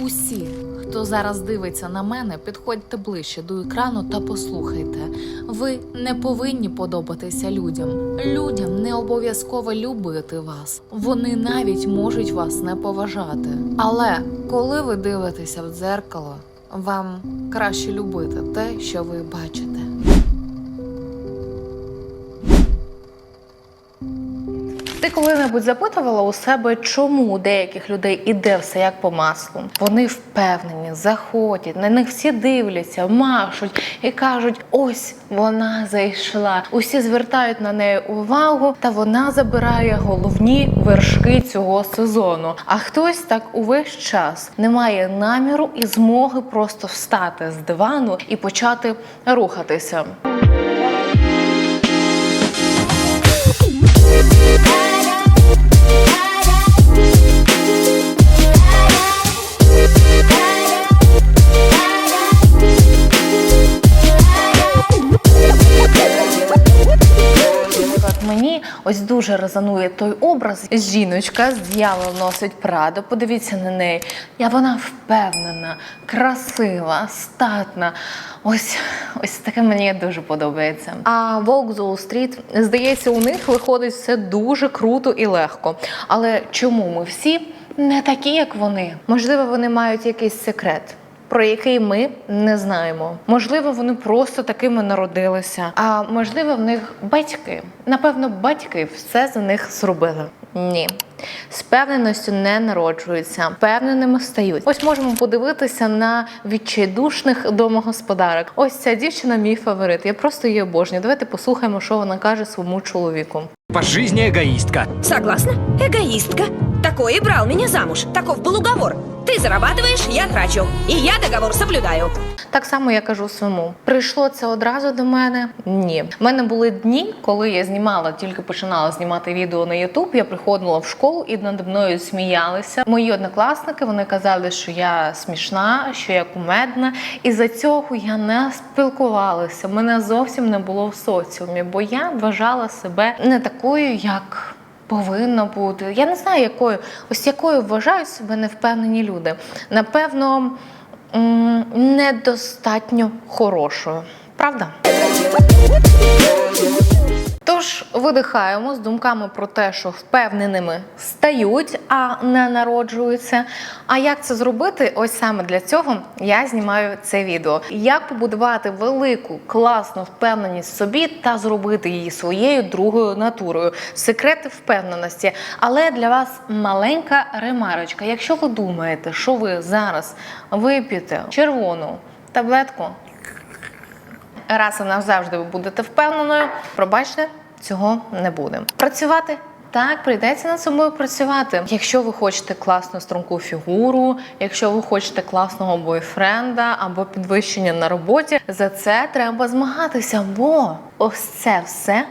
Усі, хто зараз дивиться на мене, підходьте ближче до екрану та послухайте. Ви не повинні подобатися людям. Людям не обов'язково любити вас. Вони навіть можуть вас не поважати. Але коли ви дивитеся в дзеркало, вам краще любити те, що ви бачите. Ти коли-небудь запитувала у себе, чому у деяких людей іде все як по маслу? Вони впевнені, заходять, на них всі дивляться, машуть і кажуть: ось вона зайшла. Усі звертають на неї увагу, та вона забирає головні вершки цього сезону. А хтось так увесь час не має наміру і змоги просто встати з дивану і почати рухатися. Ось дуже резонує той образ. Жіночка з дьявол носить Прадо. Подивіться на неї. Я вона впевнена, красива, статна. Ось ось таке мені дуже подобається. А Волк з Уолл-стріт, здається, у них виходить все дуже круто і легко. Але чому ми всі не такі, як вони? Можливо, вони мають якийсь секрет про який ми не знаємо. Можливо, вони просто такими народилися. А можливо, в них батьки. Напевно, батьки все за них зробили. Ні. З певненістю не народжуються, впевненими стають. Ось можемо подивитися на відчайдушних домогосподарок. Ось ця дівчина мій фаворит. Я просто її обожнюю. Давайте послухаємо, що вона каже своєму чоловіку. По жизни эгоистка. Согласна? Эгоистка. Такой и брал меня замуж. Таков был уговор. Ты зарабатываешь, я трачу. И я договор соблюдаю. Так само я кажу своєму. Прийшло це одразу до мене? Ні. У мене були дні, коли я знімала, тільки починала знімати відео на Ютуб. Я приходила в школу і над мною сміялися. Мої однокласники вони казали, що я смішна, що я кумедна. І за цього я не спілкувалася. Мене зовсім не було в соціумі, бо я вважала себе не такою, як. Повинно бути. Я не знаю, якою, ось якою вважають себе невпевнені люди. Напевно, недостатньо хорошою. Правда? Тож видихаємо з думками про те, що впевненими стають, а не народжуються. А як це зробити? Ось саме для цього я знімаю це відео. Як побудувати велику, класну впевненість в собі та зробити її своєю другою натурою. Секрети впевненості. Але для вас маленька ремарочка. Якщо ви думаєте, що ви зараз вип'єте червону таблетку раз і назавжди ви будете впевненою, пробачте, цього не буде. Працювати. Так, прийдеться над собою працювати. Якщо ви хочете класну струнку фігуру, якщо ви хочете класного бойфренда або підвищення на роботі, за це треба змагатися, бо ось це все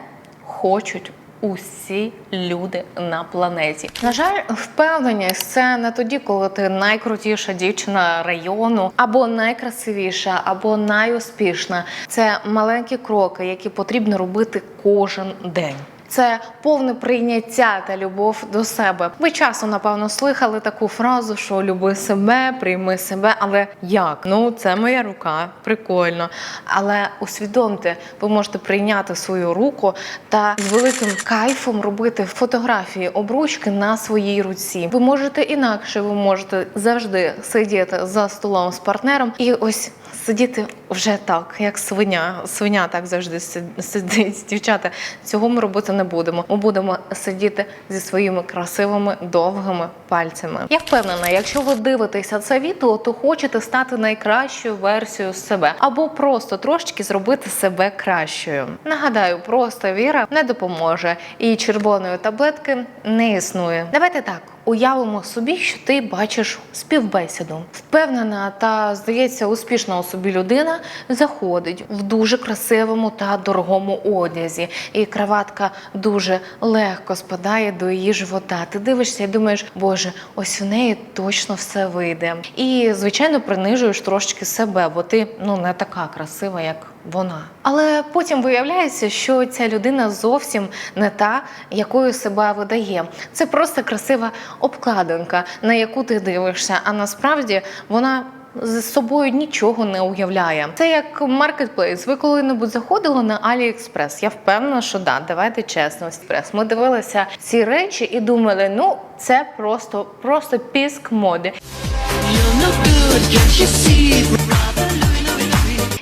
хочуть усі люди на планеті. На жаль, впевненість це не тоді, коли ти найкрутіша дівчина району, або найкрасивіша, або найуспішна. Це маленькі кроки, які потрібно робити кожен день. Це повне прийняття та любов до себе. Ви часом, напевно, слухали таку фразу, що люби себе, прийми себе. Але як? Ну, це моя рука, прикольно. Але усвідомте, ви можете прийняти свою руку та з великим кайфом робити фотографії обручки на своїй руці. Ви можете інакше, ви можете завжди сидіти за столом з партнером і ось. Сидіти вже так, як свиня. Свиня так завжди сидить. Дівчата, цього ми робити не будемо. Ми будемо сидіти зі своїми красивими довгими пальцями. Я впевнена, якщо ви дивитеся це відео, то хочете стати найкращою версією себе або просто трошечки зробити себе кращою. Нагадаю, просто віра не допоможе, і червоної таблетки не існує. Давайте так. Уявимо собі, що ти бачиш співбесіду. Впевнена та здається успішна у собі людина заходить в дуже красивому та дорогому одязі, і краватка дуже легко спадає до її живота. Ти дивишся і думаєш, боже, ось в неї точно все вийде. І звичайно принижуєш трошечки себе, бо ти ну не така красива, як вона. Але потім виявляється, що ця людина зовсім не та, якою себе видає. Це просто красива обкладинка, на яку ти дивишся, а насправді вона. З собою нічого не уявляє. Це як маркетплейс. Ви коли-небудь заходили на AliExpress? Я впевнена, що да, давайте чесно. Експрес. Ми дивилися ці речі і думали, ну це просто, просто піск моди.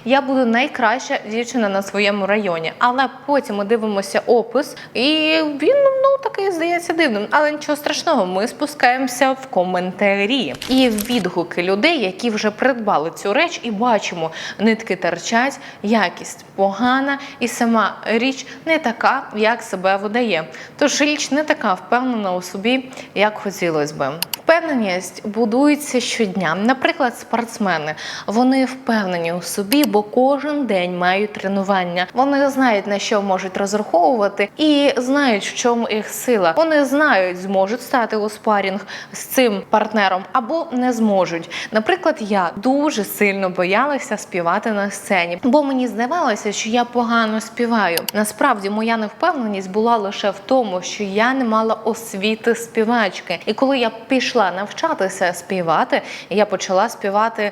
Я буду найкраща дівчина на своєму районі. Але потім ми дивимося опис, і він ну такий здається дивним. Але нічого страшного, ми спускаємося в коментарі і відгуки людей, які вже придбали цю реч, і бачимо, нитки торчать, якість погана, і сама річ не така, як себе видає. Тож річ не така впевнена у собі, як хотілося би. Впевненість будується щодня. Наприклад, спортсмени вони впевнені у собі, бо кожен день мають тренування. Вони знають на що можуть розраховувати і знають, в чому їх сила. Вони знають, зможуть стати у спарінг з цим партнером або не зможуть. Наприклад, я дуже сильно боялася співати на сцені, бо мені здавалося, що я погано співаю. Насправді, моя невпевненість була лише в тому, що я не мала освіти співачки. І коли я пішла навчатися співати, і я почала співати.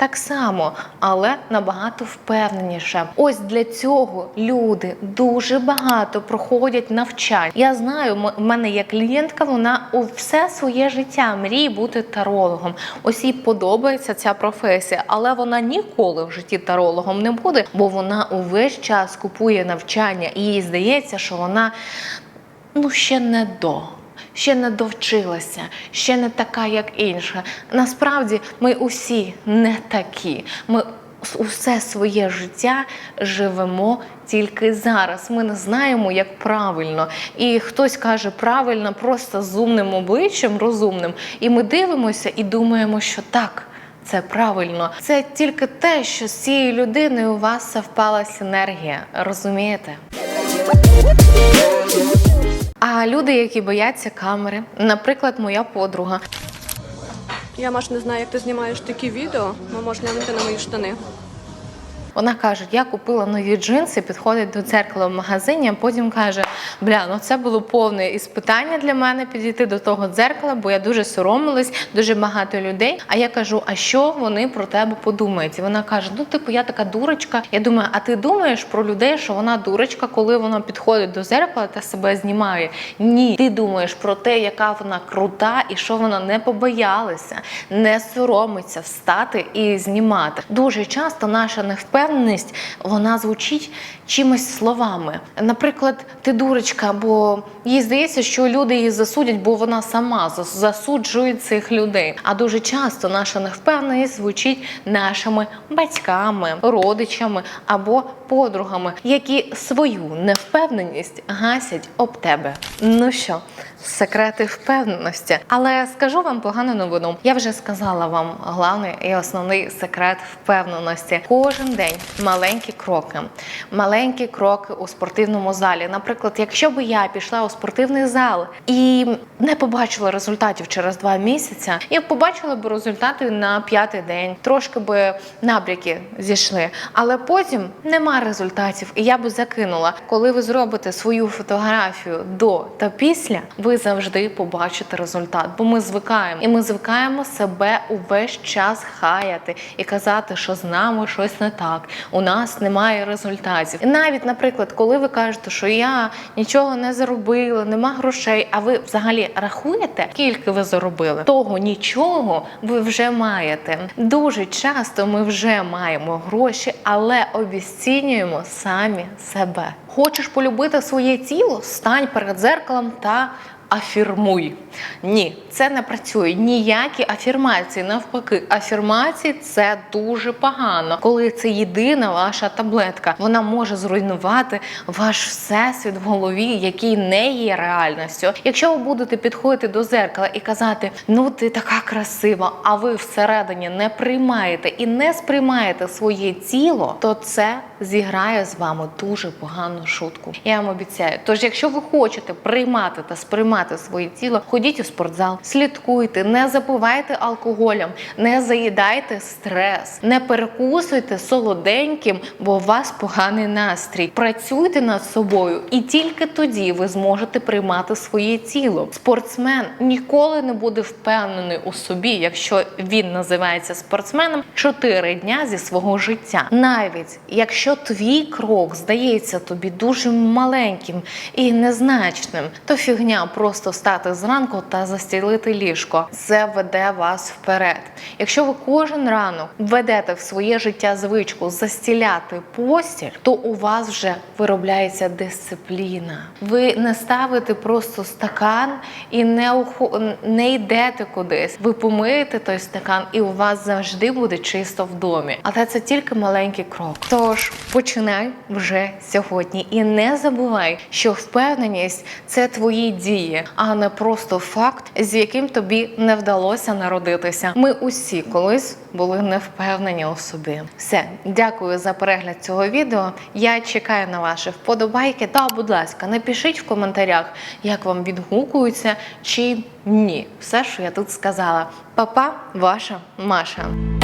Так само, але набагато впевненіше. Ось для цього люди дуже багато проходять навчань. Я знаю, в мене є клієнтка, вона у все своє життя мріє бути тарологом. Ось їй подобається ця професія, але вона ніколи в житті тарологом не буде, бо вона увесь час купує навчання, і їй здається, що вона ну ще не до. Ще не довчилася, ще не така, як інша. Насправді ми усі не такі. Ми усе своє життя живемо тільки зараз. Ми не знаємо, як правильно. І хтось каже правильно, просто з умним обличчям, розумним. І ми дивимося і думаємо, що так. Це правильно. Це тільки те, що з цією людиною у вас совпала синергія. Розумієте? А люди, які бояться камери, наприклад, моя подруга. Я Маш не знаю, як ти знімаєш такі відео, але можеш глянути на мої штани. Вона каже: я купила нові джинси, підходить до дзеркала в магазині, а потім каже: Бля, ну це було повне іспитання для мене підійти до того дзеркала, бо я дуже соромилась, дуже багато людей. А я кажу: а що вони про тебе подумають? І вона каже: Ну, типу, я така дурочка. Я думаю, а ти думаєш про людей, що вона дурочка, коли вона підходить до зеркала та себе знімає? Ні, ти думаєш про те, яка вона крута і що вона не побоялася, не соромиться встати і знімати. Дуже часто наша невпевненість вона звучить чимось словами. Наприклад, ти дурочка, бо їй здається, що люди її засудять, бо вона сама засуджує цих людей. А дуже часто наша невпевненість звучить нашими батьками, родичами або подругами, які свою невпевненість гасять об тебе. Ну що, секрети впевненості. Але скажу вам погану новину. Я вже сказала вам головний і основний секрет впевненості. Кожен день маленькі кроки, маленькі кроки у спортивному залі. Наприклад, якщо би я пішла у спортивний зал і не побачила результатів через два місяці, я б побачила б результати на п'ятий день. Трошки би набряки зійшли, але потім нема результатів, і я би закинула. Коли ви зробите свою фотографію до та після, ви завжди побачите результат, бо ми звикаємо, і ми звикаємо себе увесь час хаяти і казати, що з нами щось не так, у нас немає результатів. І навіть, наприклад, коли ви кажете, що я нічого не заробила, нема грошей, а ви взагалі рахуєте, скільки ви заробили, того нічого ви вже маєте. Дуже часто ми вже маємо гроші, але обіцінюємо самі себе. Хочеш полюбити своє тіло? Стань перед зеркалом та афірмуй. Ні, це не працює. Ніякі афірмації. Навпаки, афірмації це дуже погано, коли це єдина ваша таблетка. Вона може зруйнувати ваш всесвіт в голові, який не є реальністю. Якщо ви будете підходити до зеркала і казати, ну ти така красива, а ви всередині не приймаєте і не сприймаєте своє тіло, то це зіграє з вами дуже погану шутку. Я вам обіцяю. Тож, якщо ви хочете приймати та сприймати приймати своє тіло, ходіть у спортзал, слідкуйте, не запивайте алкоголем, не заїдайте стрес, не перекусуйте солоденьким, бо у вас поганий настрій. Працюйте над собою, і тільки тоді ви зможете приймати своє тіло. Спортсмен ніколи не буде впевнений у собі, якщо він називається спортсменом, 4 дня зі свого життя. Навіть якщо твій крок здається тобі дуже маленьким і незначним, то фігня просто встати зранку та застілити ліжко. Це веде вас вперед. Якщо ви кожен ранок введете в своє життя звичку застіляти постіль, то у вас вже виробляється дисципліна. Ви не ставите просто стакан і не ухо... не йдете кудись. Ви помиєте той стакан, і у вас завжди буде чисто в домі. Але це тільки маленький крок. Тож починай вже сьогодні і не забувай, що впевненість це твої дії, а не просто факт, з яким тобі не вдалося народитися. Ми усі колись були не впевнені у собі. Все, дякую за перегляд цього відео. Я чекаю на ваші вподобайки. Та, будь ласка, напишіть в коментарях, як вам відгукується чи ні. Все, що я тут сказала. Па-па, ваша Маша.